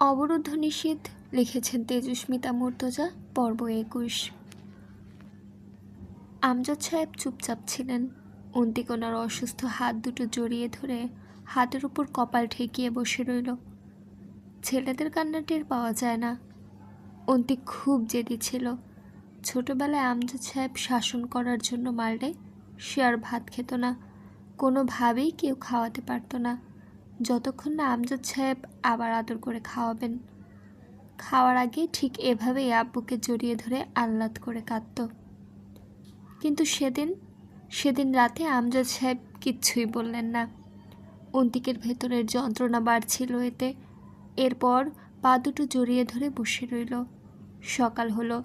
অবরুদ্ধ নিষেধ লিখেছেন তেজস্মিতা মুর্তজা, পর্ব একুশ। আমজাদ সাহেব চুপচাপ ছিলেন। অন্তিক ওনার অসুস্থ হাত দুটো জড়িয়ে ধরে হাতের উপর কপাল ঠেকিয়ে বসে রইল। ছেলেদের কান্না টের পাওয়া যায় না। অন্তিক খুব জেদি ছিল। ছোটবেলায় আমজাদ সাহেব শাসন করার জন্য মারলে সে আর ভাত খেত না। কোনোভাবেই কেউ খাওয়াতে পারতো না। যতক্ষণ না আমজাদ সাহেব আবার আদর করে খাওয়াবেন। খাওয়ার আগে ঠিক এভাবেই আব্বুকে জড়িয়ে ধরে আহ্লাদ করে কাঁদত। কিন্তু সেদিন সেদিন রাতে আমজাদ সাহেব কিচ্ছুই বললেন না। অন্তিকের ভেতরের যন্ত্রণা বাড়ছিল এতে। এরপর পা দুটো জড়িয়ে ধরে বসে রইল। সকাল হলো,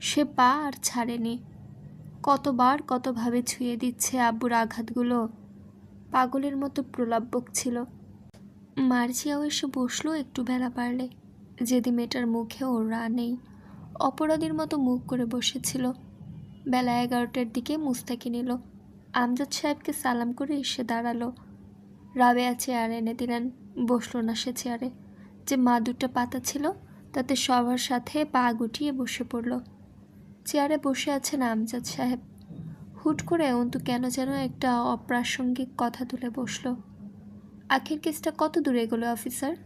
সে পা আর ছাড়েনি। কতবার কতভাবে ছুঁয়ে দিচ্ছে আব্বুর আঘাতগুলো। পাগলের মতো প্রলাপ বকছিল মার্জিয়াও এসে বসল একটু বেলা পারলে। যেদি মেয়েটার মুখে ওর রা নেই। অপরাধীর মতো মুখ করে বসেছিল। বেলা এগারোটার দিকে মুস্তাকি নিল। আমজাদ সাহেবকে সালাম করে এসে দাঁড়াল। রাবেয়া চেয়ার এনে দিলেন। বসল না সে চেয়ারে। যে মা দুটা পাতা ছিল, তাতে সবার সাথে পা গুটিয়ে বসে পড়ল। চেয়ারে বসে আছেন আমজাদ সাহেব। হুট করে অন্তু কেন যেন একটা অপ্রাসঙ্গিক কথা তুলে বসল। আখের কেসটা কত দূরে এগোলো অফিসার?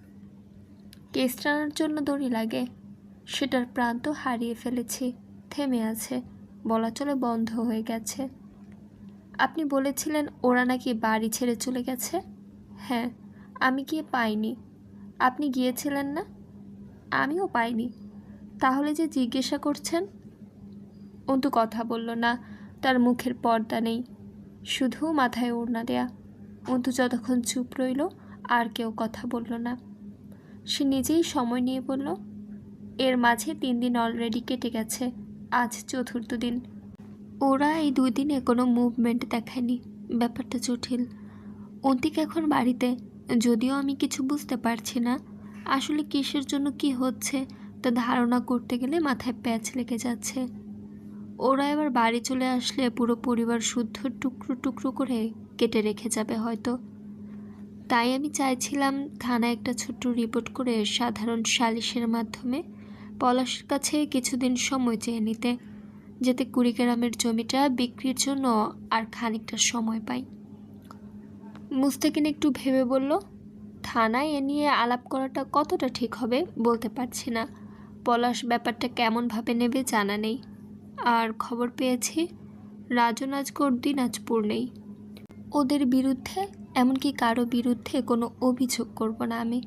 কেস টানার জন্য দড়ি লাগে। সেটার প্রান্ত হারিয়ে ফেলেছি, থেমে আছে, বলা চলে বন্ধ হয়ে গেছে। আপনি বলেছিলেন ওরা নাকি বাড়ি ছেড়ে চলে গেছে? হ্যাঁ আমি গিয়ে পাইনি। আপনি গিয়েছিলেন না? আমিও পাইনি। তাহলে যে জিজ্ঞাসা করছেন? অন্তু কথা বলল না, তার মুখের পর্দা নেই, শুধু মাথায় ওড়না দেয়া। অন্তু যতক্ষণ চুপ রইল, আর কেউ কথা বলল না। সে নিজেই সময় নিয়ে বলল, এর মাঝে তিন দিন অলরেডি কেটে গেছে, আজ চতুর্থ দিন। ওরা এই দুই দিনে কোনো মুভমেন্ট দেখায়নি, ব্যাপারটা জটিল। অন্তিক এখন বাড়িতে, যদিও আমি কিছু বুঝতে পারছি না, আসলে কিসের জন্য কি হচ্ছে, তা ধারণা করতে গেলে মাথায় প্যাচ লেগে যাচ্ছে। ওরা এবার বাড়ি চলে আসলে পুরো পরিবার শুদ্ধ টুকরো টুকরো করে কেটে রেখে যাবে হয়তো। তাই আমি চাইছিলাম থানায় একটা ছোট্ট রিপোর্ট করে সাধারণ সালিশের মাধ্যমে পলাশের কাছে কিছুদিন সময় চেয়ে নিতে, যাতে কুড়িগ্রামের জমিটা বিক্রির জন্য আর খানিকটা সময় পাই। মুস্তাকিন একটু ভেবে বলল, থানায় এ নিয়ে আলাপ করাটা কতটা ঠিক হবে বলতে পারছি না। পলাশ ব্যাপারটা কেমনভাবে নেবে জানা নেই। আর খবর পেয়েছি রাজন দিনাজপুর নেই। ওদের বিরুদ্ধে, এমনকি কারও বিরুদ্ধে কোনো অভিযোগ করব না আমি।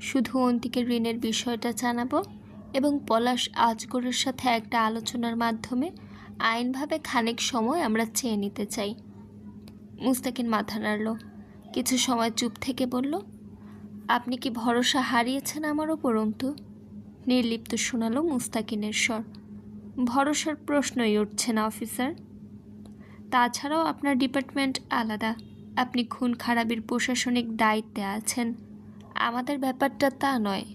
শুধু অন্তিকের ঋণের বিষয়টা জানাব এবং পলাশ আজগরের সাথে একটা আলোচনার মাধ্যমে আইনভাবে খানিক সময় আমরা চেয়ে নিতে চাই। মুস্তাকিন মাথা নাড়ল। কিছু সময় চুপ থেকে বলল, আপনি কি ভরসা হারিয়েছেন আমার ওপর, অন্তু? নির্লিপ্ত শোনালো মুস্তাকিনের স্বর। ভরসার প্রশ্নই উঠছে না, অফিসার। তাছাড়াও আপনার ডিপার্টমেন্ট আলাদা। আপনি খুন খারাপের প্রশাসনিক দায়িত্বে আছেন। আমাদের ব্যাপারটা তা নয়।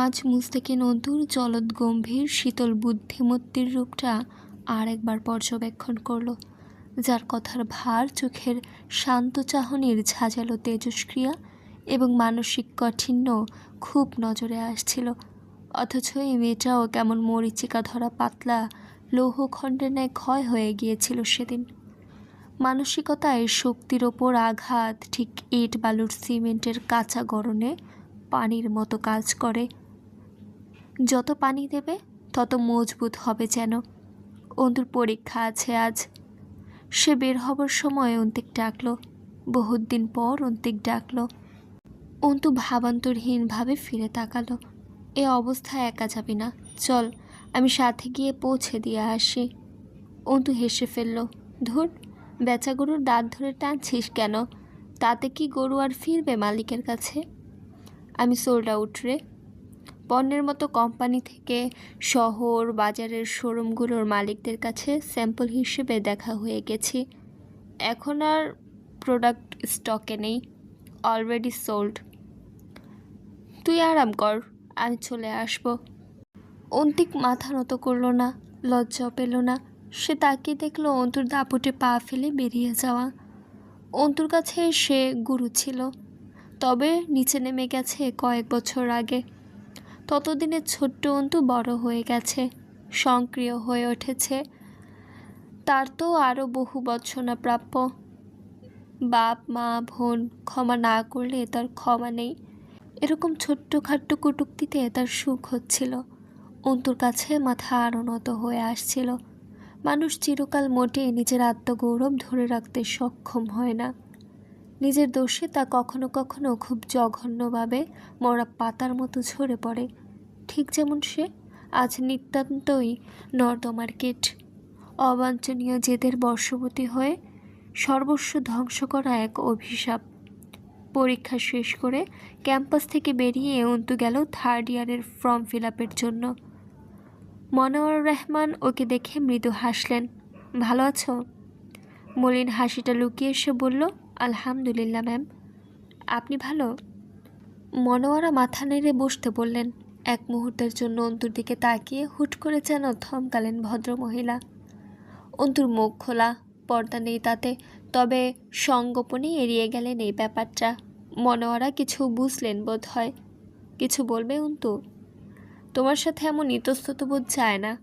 আজ মুস্তাকিন অন্তুর জলদ গম্ভীর শীতল বুদ্ধিমত্তির রূপটা আর একবার পর্যবেক্ষণ করল, যার কথার ভার চোখের শান্ত চাহনির ঝাঁঝালো তেজস্ক্রিয়া এবং মানসিক কাঠিন্য খুব নজরে আসছিল, অথচ এই মেয়েটাও কেমন মরিচিকা ধরা পাতলা লৌহখণ্ডের ন্যায় ক্ষয় হয়ে গিয়েছিল সেদিন। মানসিকতায় শক্তির ওপর আঘাত, ঠিক ইট বালুর সিমেন্টের কাঁচা গরনে পানির মতো কাজ করে। যত পানি দেবে, তত মজবুত হবে যেন। অন্তুর পরীক্ষা আছে আজ। সে বের হবার সময় অন্তিক ডাকলো। বহুত দিন পর অন্তিক ডাকলো। অন্তু ভাবান্তরহীনভাবে ফিরে তাকালো। এ অবস্থায় একা যাবি না। চল আমি সাথে গিয়ে পৌঁছে দিয়ে আসি। অন্তু হেসে ফেলল, ধুর বেচা গরুর দাঁত ধরে টানছিস কেন? তাতে কি গরু আর ফিরবে মালিকের কাছে? আমি সোল্ড আউট রে। পণ্যের মতো কোম্পানি থেকে শহর, বাজারের শোরুমগুলোর মালিকদের কাছে স্যাম্পল হিসেবে দেখা হয়ে গেছি। এখন আর প্রোডাক্ট স্টকে নেই অলরেডি সোল্ড তুই আরাম কর, আমি চলে আসব। অন্তিক মাথা নত করল না, লজ্জাও পেল না। সে তাকিয়ে দেখল অন্তুর দাপুটে পা ফেলে বেরিয়ে যাওয়া। অন্তুর কাছে সে গুরু ছিল। তবে নিচে নেমে গেছে কয়েক বছর আগে। ততদিনে ছোট্ট অন্তু বড় হয়ে গেছে, সক্রিয় হয়ে উঠেছে। তার তো আরও বহু বৎসনা প্রাপ্য। বাপ, মা, বোন ক্ষমা না করলে তার ক্ষমা নেই। এরকম ছোট্টখাট্ট কটুক্তিতে তার সুখ হচ্ছিল। অন্তুর কাছে মাথা আরও নত হয়ে আসছিল। মানুষ চিরকাল মোটে নিজের আত্মগৌরব ধরে রাখতে সক্ষম হয় না। নিজের দোষে তা কখনো কখনো খুব জঘন্যভাবে মরা পাতার মতো ঝরে পড়ে। ঠিক যেমন সে আজ নিতান্তই নর্দমার কীট। অবাঞ্ছনীয় জেদের বর্ষবতী হয়ে সর্বস্ব ধ্বংস করা এক অভিশাপ। পরীক্ষা শেষ করে ক্যাম্পাস থেকে বেরিয়ে অন্তু গেল থার্ড ইয়ারের ফর্ম ফিল জন্য। মনোয়ার রহমান ওকে দেখে মৃদু হাসলেন, ভালো আছো? মলিন হাসিটা লুকিয়ে এসে বলল, আলহামদুলিল্লাহ, ম্যাম। আপনি ভালো? মনোয়ারা মাথা নেড়ে বসতে বললেন, এক মুহূর্তের জন্য অন্তুর দিকে তাকিয়ে হুট করে যেন থমকালেন ভদ্রমহিলা। অন্তুর মুখ খোলা, পর্দা নেই তাতে, তবে সঙ্গোপনে এড়িয়ে গেলেন এই ব্যাপারটা। মনোয়ারা কিছু বুঝলেন বোধ হয় কিছু বলবে, অন্তু? তোমার সাথে এমন ইতস্তত বোধ চায় না।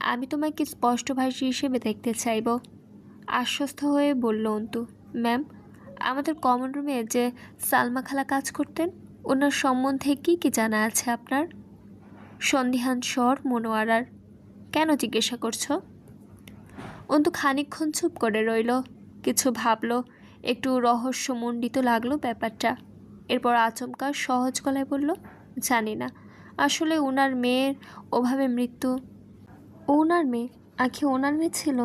আমি তোমাকে স্পষ্টভাষী হিসেবে দেখতে চাইব। আশ্বস্ত হয়ে বলল অন্তু, ম্যাম, আমাদের কমন রুমে যে সালমা খালা কাজ করতেন, ওনার সম্বন্ধে কি কি জানা আছে আপনার? সন্দিহান স্বর মনোয়ারার, কেন জিজ্ঞাসা করছ? অন্তু খানিকক্ষণ চুপ করে রইল, কিছু ভাবলো, একটু রহস্যমণ্ডিত লাগল ব্যাপারটা। এরপর আচমকা সহজ গলায় বলল, জানি না আসলে ওনার মেয়ের ওভাবে মৃত্যু। ওনার মেয়ে? আখি ওনার মেয়ে ছিল?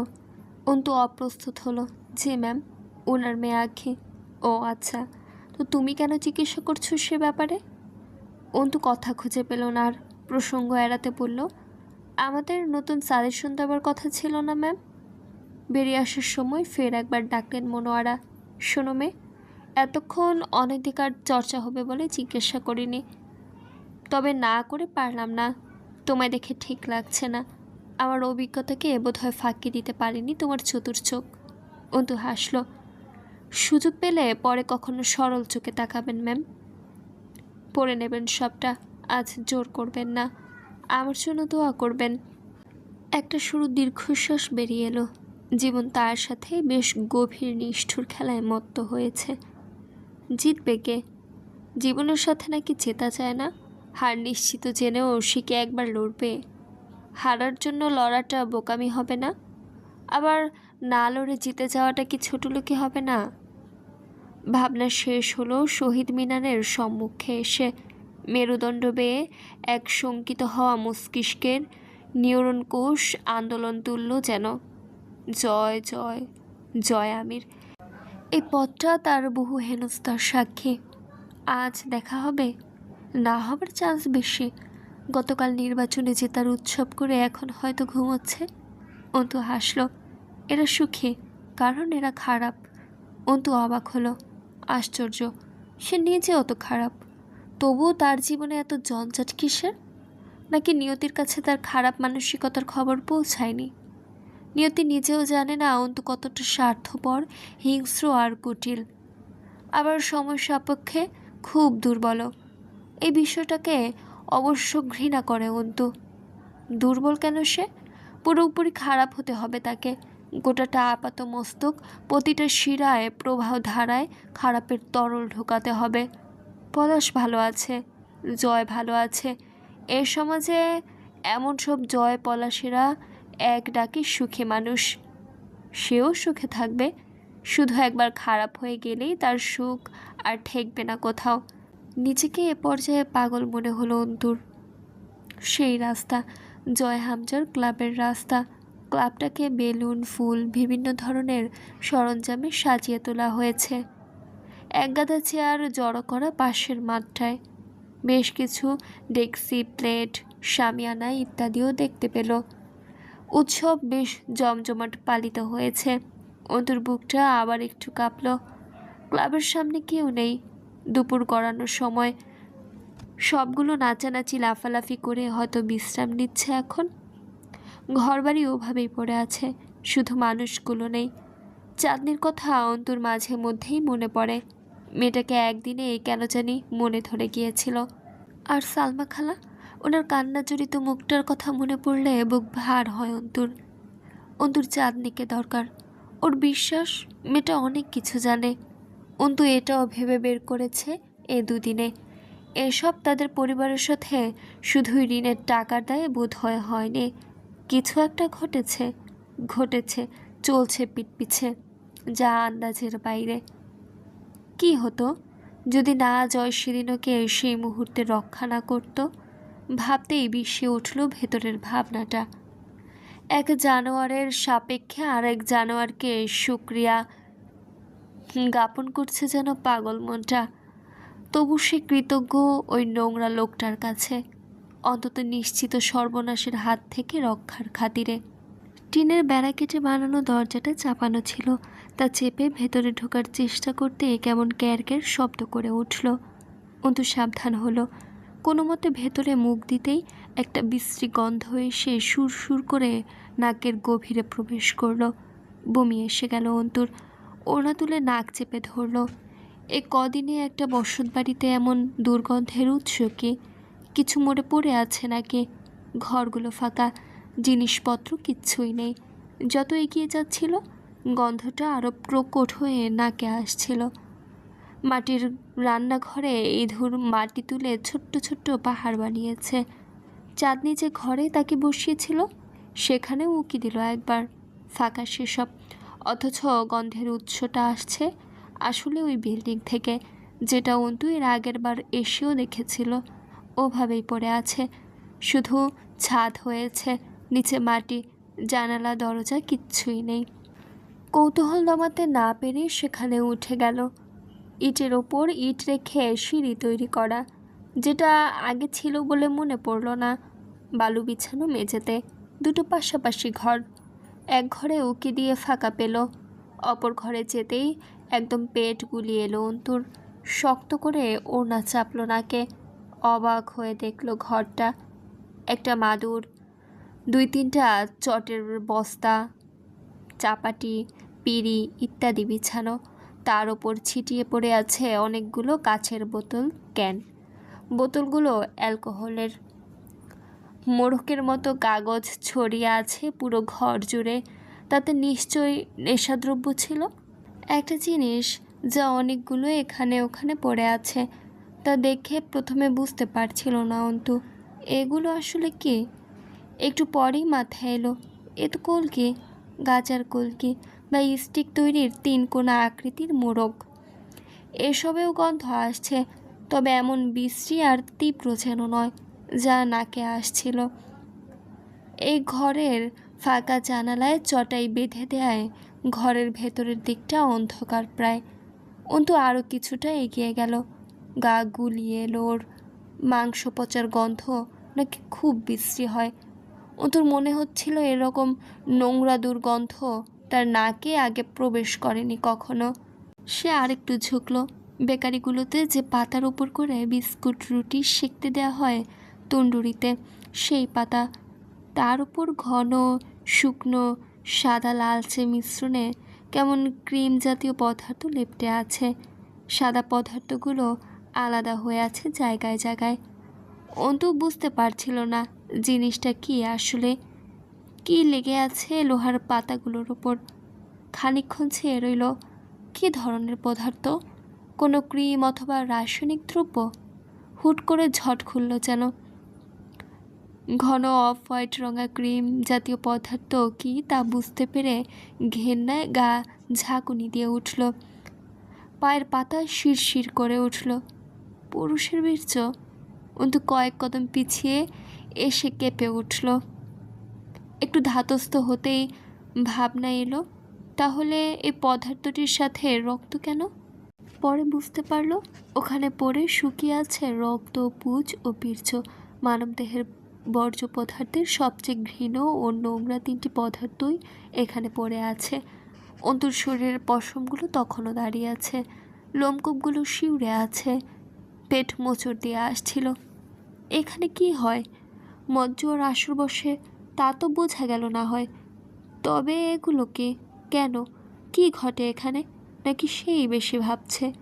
অন্তু অপ্রস্তুত হলো। জি ম্যাম ওনার মেয়ে আখি। ও আচ্ছা তো তুমি কেন চিকিৎসা করছ সে ব্যাপারে? অন্তু কথা খুঁজে পেল না আর প্রসঙ্গ এড়াতে বলল, আমাদের নতুন সাজেশন দেওয়ার কথা ছিল না ম্যাম। বেরিয়ে আসার সময় ফের একবার ডাকলেন মনোয়ারা। শোনো মেয়ে, এতক্ষণ অনধিকার চর্চা হবে বলে জিজ্ঞাসা করিনি। তবে না করে পারলাম না। তোমায় দেখে ঠিক লাগছে না। আমার অভিজ্ঞতাকে বোধহয় ফাঁকি দিতে পারিনি তোমার চতুর চোখ। অন্তু হাসলো। সুযোগ পেলে পরে কখনো সরল চোখে তাকাবেন, ম্যাম। পড়ে নেবেন সবটা। আজ জোর করবেন না। আমার জন্য দোয়া করবেন। একটা শুরু দীর্ঘশ্বাস বেরিয়ে এলো। জীবন তার সাথে বেশ গভীর নিষ্ঠুর খেলায় মত্ত হয়েছে। জিতবে কে? জীবনের সাথে নাকি জেতা যায় না? হার নিশ্চিত জেনেও সে কি একবার লড়বে? হারার জন্য লড়াটা বোকামি হবে না? আবার না লড়ে জিতে যাওয়াটা কি ছোট লোকে হবে না? ভাবনা শেষ হলো শহীদ মিনারের সম্মুখে এসে মেরুদণ্ড বেয়ে এক শঙ্কিত হওয়া মস্তিষ্কের নিউরন কোষ আন্দোলন তুলল যেন। জয় জয় জয় আমির। এই পথটা তার বহু হেনস্তার সাক্ষী। আজ দেখা হবে। না হবার চান্স বেশি। গতকাল নির্বাচনে জেতার উৎসব করে এখন হয়তো ঘুমোচ্ছে। অন্তু হাসল, এরা সুখী, কারণ এরা খারাপ। অন্তু অবাক হলো, আশ্চর্য, সে নিজে অত খারাপ। তবুও তার জীবনে এত জঞ্জাট কিসের? নাকি নিয়তির কাছে তার খারাপ মানসিকতার খবর পৌঁছায়নি? নিয়তি নিজেও জানে না অন্তু কতটা স্বার্থপর, হিংস্র আর কুটিল। আবার সময় সাপেক্ষে খুব দুর্বল। এই বিষয়টাকে অবশ্য ঘৃণা করে অন্তু দুর্বল কেন সে? পুরোপুরি খারাপ হতে হবে তাকে। গোটাটা আপাত মস্তক, প্রতিটা শিরায়, প্রবাহ ধারায় খারাপের তরল ঢোকাতে হবে। পলাশ ভালো আছে, জয় ভালো আছে। এ সমাজে এমন সব জয় পলাশেরা এক ডাকে সুখে মানুষ। সেও সুখে থাকবে। শুধু একবার খারাপ হয়ে গেলেই তার সুখ আর ঠেকবে না কোথাও। নিজেকে এ পর্যায়ে পাগল মনে হলো অন্তুর। সেই রাস্তা, জয় হামজার ক্লাবের রাস্তা। ক্লাবটাকে বেলুন, ফুল, বিভিন্ন ধরনের সরঞ্জামে সাজিয়ে তোলা হয়েছে। একগাদা চেয়ার জড়ো করা পাশের মাঠটায়। বেশ কিছু ডেক্সি, প্লেট শামিয়ানা ইত্যাদিও দেখতে পেল। উৎসব বেশ জমজমাট পালিত হয়েছে। অন্তুর বুকটা আবার একটু কাঁপল। ক্লাবের সামনে কেউ নেই। দুপুর গড়ানোর সময় সবগুলো নাচানাচি লাফালাফি করে হয়তো বিশ্রাম নিচ্ছে এখন। ঘরবাড়ি ওভাবেই পড়ে আছে, শুধু মানুষগুলো নেই। চাঁদনির কথা অন্তর মাঝে মধ্যেই মনে পড়ে। মেয়েটাকে একদিনে এই কেন জানি মনে ধরে গিয়েছিল। আর সালমা খালা, ওনার কান্না জড়িত মুখটার কথা মনে পড়লে বুক ভার হয় অন্তুর। অন্তুর চাঁদনিকে দরকার। ওর বিশ্বাস, মেয়েটা অনেক কিছু জানে। অন্তু এটাও ভেবে বের করেছে এ দুদিনে। এসব তাদের পরিবারের সাথে শুধুই ঋণের টাকার দায়ে বোধ হয় হয়নি। কিছু একটা ঘটেছে ঘটেছে, চলছে পিটপিছে, যা আন্দাজের বাইরে। কি হতো? যদি না জয় সেদিনকে সেই মুহূর্তে রক্ষা না করত, ভাবতেই বিশ্বে উঠল ভেতরের ভাবনাটা। এক জানোয়ারের সাপেক্ষে আর এক জানোয়ারকে সুক্রিয়া জ্ঞাপন করছে যেন পাগল মনটা। তবু সে কৃতজ্ঞ ওই নোংরা লোকটার কাছে, অন্তত নিশ্চিত সর্বনাশের হাত থেকে রক্ষার খাতিরে। টিনের বেড়া কেটে বানানো দরজাটা চাপানো ছিল, তা চেপে ভেতরে ঢোকার চেষ্টা করতে কেমন ক্যার ক্যার শব্দ করে উঠল। অন্তু সাবধান হলো, কোনো মতে ভেতরে মুখ দিতেই একটা বিশ্রী গন্ধ এসে সুর সুর করে নাকের গভীরে প্রবেশ করল। বমি এসে গেল অন্তুর ওড়না তুলে নাক চেপে ধরলো, এ কদিনে একটা বসত বাড়িতে এমন দুর্গন্ধের উৎস কি? কিছু মরে পড়ে আছে নাকি? ঘরগুলো ফাঁকা, জিনিসপত্র কিচ্ছুই নেই। যত এগিয়ে যাচ্ছিল, গন্ধটা আরও প্রকট হয়ে নাকে আসছিল। মাটির রান্নাঘরে এই ইঁদুর মাটি তুলে ছোট্ট ছোট্ট পাহাড় বানিয়েছে। চাঁদনি যে ঘরে তাকে বসিয়েছিল, সেখানেও উকি দিল একবার। ফাঁকা সেসব অথচ গন্ধের উৎসটা আসছে। আসলে ওই বিল্ডিং থেকে যেটা অন্তু এর আগের বার এসেও দেখেছিল, ওভাবেই পড়ে আছে। শুধু ছাদ হয়েছে, নিচে মাটি, জানালা, দরজা কিচ্ছুই নেই। কৌতূহল দমাতে না পেরে সেখানে উঠে গেল। ইটের ওপর ইট রেখে সিঁড়ি তৈরি করা, যেটা আগে ছিল বলে মনে পড়ল না। বালু বিছানো মেঝেতে, দুটো পাশাপাশি ঘর এক ঘরে উকি দিয়ে ফাঁকা পেল। অপর ঘরে যেতেই একদম পেট গুলিয়ে এলো অন্তুর। শক্ত করে ওড়না চাপল নাকে। অবাক হয়ে দেখল ঘরটা। একটা মাদুর। দুই তিনটা চটের বস্তা। চাপাটি, পিড়ি ইত্যাদি বিছানো। তার ওপর ছিটিয়ে পড়ে আছে অনেকগুলো কাছের বোতল, ক্যান। বোতলগুলো অ্যালকোহলের। মোড়কের মতো কাগজ ছড়িয়ে আছে পুরো ঘর জুড়ে। তাতে নিশ্চয়ই নেশাদ্রব্য ছিল। একটা জিনিস যা অনেকগুলো এখানে ওখানে পড়ে আছে, তা দেখে প্রথমে বুঝতে পারছিল না অন্তু। এগুলো আসলে কি? একটু পরেই মাথায় এলো। এ তো কলকি, গাজার কলকি বা স্টিক তৈরির তিন কোনা আকৃতির মোড়ক। এসবেও গন্ধ আসছে, তবে এমন বিশ্রী আর তীব্র যেন নয়। যা নাকে আসছিল। এই ঘরের ফাঁকা জানালায় চটাই বেঁধে দেয় ঘরের ভেতরের দিকটা অন্ধকার প্রায়। অন্তু আরও কিছুটা এগিয়ে গেল। গা গুলিয়ে এলো ওর মাংস পচার গন্ধ নাকি খুব বিশ্রী হয়। অন্তুর মনে হচ্ছিল এরকম নোংরা দুর্গন্ধ তার নাকে আগে প্রবেশ করেনি কখনো। সে আরেকটু ঝুঁকলো। বেকারিগুলোতে যে পাতার উপর করে বিস্কুট, রুটি সেঁকতে দেওয়া হয় তন্দুরিতে। সেই পাতা তার উপর ঘন, শুকনো, সাদা লালচে মিশ্রণে কেমন ক্রিম জাতীয় পদার্থ লেপটে আছে। সাদা পদার্থগুলো আলাদা হয়ে আছে জায়গায় জায়গায়। অন্তু বুঝতে পারছিল না জিনিসটা কি আসলে। কি লেগে আছে লোহার পাতাগুলোর ওপর খানিকক্ষণ ছেয়ে রইল, কী ধরনের পদার্থ? কোনো ক্রিম অথবা রাসায়নিক দ্রব্য? হুট করে ঝট খুলল যেন। ঘন অফ হোয়াইট রঙা ক্রিম জাতীয় পদার্থ কি তা বুঝতে পেরে ঘেন্নায় গা ঝাঁকুনি দিয়ে উঠল। পায়ের পাতা শিরশির করে উঠল। পুরুষের বীর্য অন্তু কয়েক কদম পিছিয়ে এসে কেঁপে উঠল। একটু ধাতস্থ হতেই ভাবনা এলো, তাহলে এই পদার্থটির সাথে রক্ত কেন? পরে বুঝতে পারল, ওখানে পড়ে শুকিয়ে আছে রক্ত, পুজ ও বীর্য। মানবদেহের বর্জ্য পদার্থের সবচেয়ে ঘৃণ ও নোংরা তিনটি পদার্থই এখানে পড়ে আছে। অন্তর শরীরের পশমগুলো তখনও দাঁড়িয়ে আছে। লোমকূপগুলো শিউরে আছে। পেট মোচড় দিয়ে আসছিল। এখানে কি হয়? মজ্জ আর আসর বসে, তা তো বোঝা গেল না হয়। তবে এগুলো কি? কেন? কি ঘটে এখানে? নাকি সেই বেশি ভাবছে?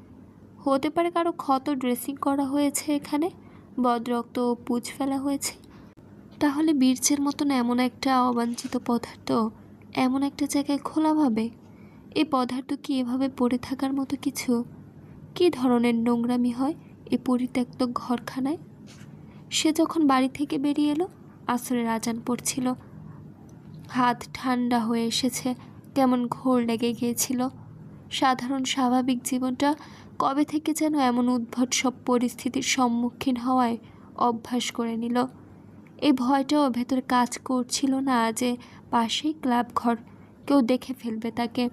হতে পারে কারও ক্ষত ড্রেসিং করা হয়েছে এখানে? বদরক্ত পুজ ফেলা হয়েছে? তাহলে বীর্যের মতন এমন একটা অবাঞ্ছিত পদার্থ এমন একটা জায়গায় খোলাভাবে এই পদার্থ কি এভাবে পড়ে থাকার মতো কিছু? কী ধরনের নোংরামি হয় এ পরিত্যক্ত ঘরখানায়? সে যখন বাড়ি থেকে বেরিয়ে এলো, আসরের আজান পড়ছিল। হাত ঠান্ডা হয়ে এসেছে, কেমন ঘোর লেগে গিয়েছিল। সাধারণ স্বাভাবিক জীবনটা কবে থেকে যেন এমন উদ্ভট সব পরিস্থিতির সম্মুখীন হওয়ায় অভ্যাস করে নিল। এই ভয়টাও ভেতরে কাজ করছিল না যে পাশেই ক্লাব ঘর, কেউ দেখে ফেলবে তাকে।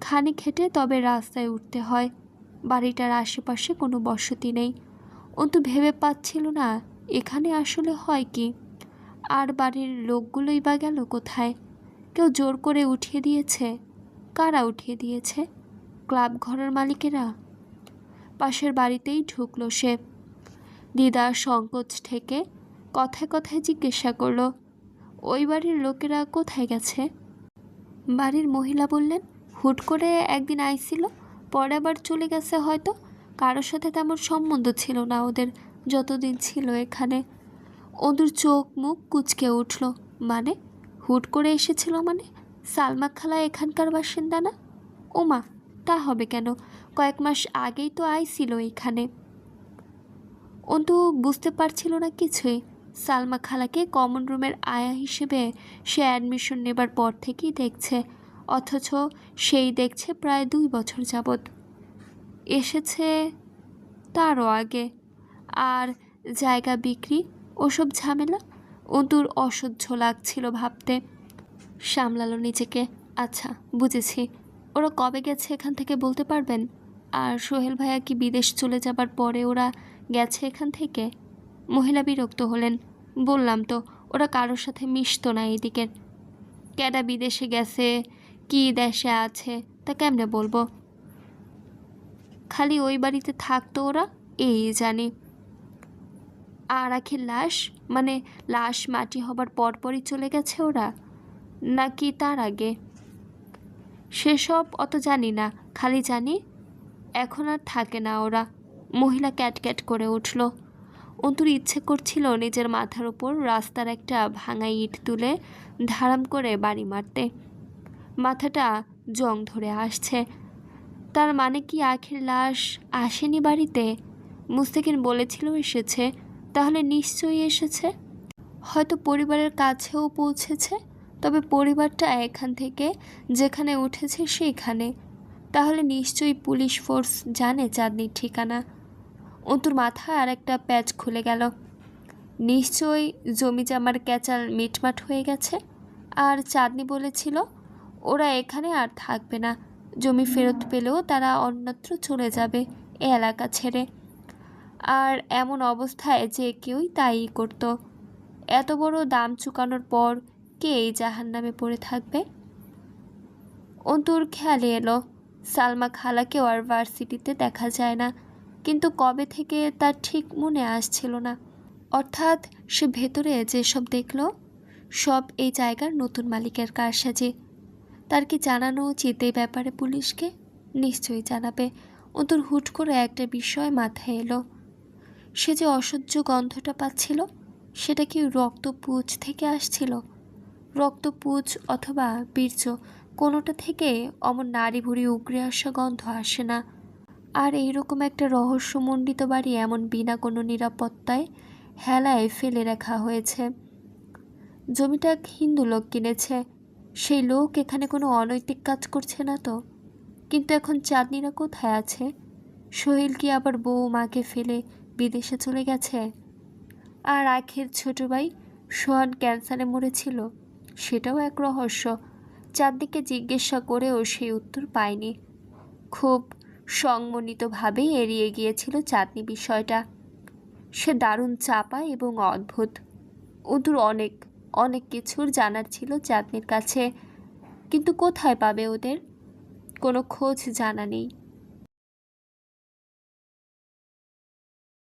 খানি খেটে তবে রাস্তায় উঠতে হয়। বাড়িটার আশেপাশে কোনো বসতি নেই। অন্তু ভেবে পাচ্ছিল না, এখানে আসলে হয় কি? আর বাড়ির লোকগুলোই বা গেল কোথায়? কেউ জোর করে উঠিয়ে দিয়েছে? কারা উঠিয়ে দিয়েছে? ক্লাব ঘরের মালিকেরা? পাশের বাড়িতেই ঢুকলো সে। দিদার সংকোচ থেকে কথায় কথায় জিজ্ঞাসা করল, ওই বাড়ির লোকেরা কোথায় গেছে? বাড়ির মহিলা বললেন, হুট করে একদিন আইছিল, পরে আবার চলে গেছে হয়তো। কারোর সাথে তেমন সম্বন্ধ ছিল না ওদের, যতদিন ছিল এখানে। ওদের চোখ মুখ কুচকে উঠল মানে? হুট করে এসেছিল মানে? সালমা খালা এখানকার বাসিন্দা না? ওমা, তা হবে কেন? কয়েক মাস আগেই তো আইছিল এখানে। অন্তু, বুঝতে পারছিল না কিছুই। সালমা খালাকে কমন রুমের আয়া হিসেবে সে অ্যাডমিশন নেবার পর থেকেই দেখছে, অথচ সেই দেখছে প্রায় দুই বছর যাবৎ। এসেছে তারও আগে। আর জায়গা বিক্রি, ওসব ঝামেলা? অন্তুর অসহ্য লাগছিল ভাবতে। সামলালো নিজেকে। আচ্ছা বুঝেছি। ওরা কবে গেছে এখান থেকে বলতে পারবেন? আর সোহেল ভাইয়া কি বিদেশ চলে যাবার পরে ওরা গেছে এখান থেকে? মহিলা বিরক্ত হলেন। বললাম তো, ওরা কারোর সাথে মিশতো না এদিকে ক্যাডা বিদেশে গেছে, কি দেশে আছে, তা কেমনে বলব? খালি ওই বাড়িতে থাকতো ওরা, এই জানি। আর আখির লাশ মানে লাশ মাটি হবার পরপরই চলে গেছে ওরা, নাকি তার আগে? সেসব অত জানি না, খালি জানি এখন আর থাকে না ওরা। মহিলা ক্যাট ক্যাট করে উঠল। অন্তুর ইচ্ছে করছিল নিজের মাথার ওপর রাস্তার একটা ভাঙা ইট তুলে ধারাম করে বাড়ি মারতে। মাথাটা জং ধরে আসছে। তার মানে কি আখের লাশ আসেনি বাড়িতে? মুস্তাকিন বলেছিল এসেছে, তাহলে নিশ্চয়ই এসেছে। হয়তো পরিবারের কাছেও পৌঁছেছে, তবে পরিবারটা এখান থেকে যেখানে উঠেছে সেইখানে। তাহলে নিশ্চয়ই পুলিশ ফোর্স জানে চাঁদনির ঠিকানা। অন্তুর মাথায় আর একটা প্যাচ খুলে গেল। নিশ্চয়ই জমি জামার ক্যাচাল মিটমাট হয়ে গেছে। আর চাঁদনি বলেছিল, ওরা এখানে আর থাকবে না। জমি ফেরত পেলেও তারা অন্যত্র চলে যাবে এ এলাকা ছেড়ে। আর এমন অবস্থায় যে কেউই তাই করতো। এত বড় দাম চুকানোর পর কে এই জাহান নামে পড়ে থাকবে? অন্তুর খেয়ালে এলো। সালমা খালাকেও আর ভার্সিটিতে দেখা যায় না। কিন্তু কবে থেকে তার ঠিক মনে আসছিল না। অর্থাৎ সে ভেতরে যেসব দেখল, সব এই জায়গার নতুন মালিকের কারসাজি। তার কি জানানো উচিত এই ব্যাপারে পুলিশকে? নিশ্চয়ই জানাবে। অন্তর হুট করে একটা বিষয় মাথায় এলো। সে যে অসহ্য গন্ধটা পাচ্ছিল, সেটা কি রক্তপুজ থেকে আসছিল? রক্তপুজ অথবা বীর্য, কোনোটা থেকে অমন নারী ভুড়ি উগড়ে আসা গন্ধ আসে না। আর এইরকম একটা রহস্যমণ্ডিত বাড়ি এমন বিনা কোনো নিরাপত্তায় হেলায় ফেলে রাখা হয়েছে। জমিটা এক হিন্দু লোক কিনেছে। সেই লোক এখানে কোনো অনৈতিক কাজ করছে না তো। কিন্তু এখন চাঁদনিরা কোথায় আছে? সোহেল কি আবার বউ মাকে ফেলে বিদেশে চলে গেছে? আর আখের ছোটো ভাই সোহান ক্যান্সারে মরেছিল? সেটাও এক রহস্য। চাঁদনিকে জিজ্ঞাসা করেও সেই উত্তর পায়নি। খুব সংমনিতভাবেই এড়িয়ে গিয়েছিল চাঁদনি বিষয়টা। সে দারুণ চাপা এবং অদ্ভুত। ওদূর অনেক অনেক কিছুর জানার ছিল চাঁদনির কাছে। কিন্তু কোথায় পাবে ওদের? কোনো খোঁজ জানা নেই।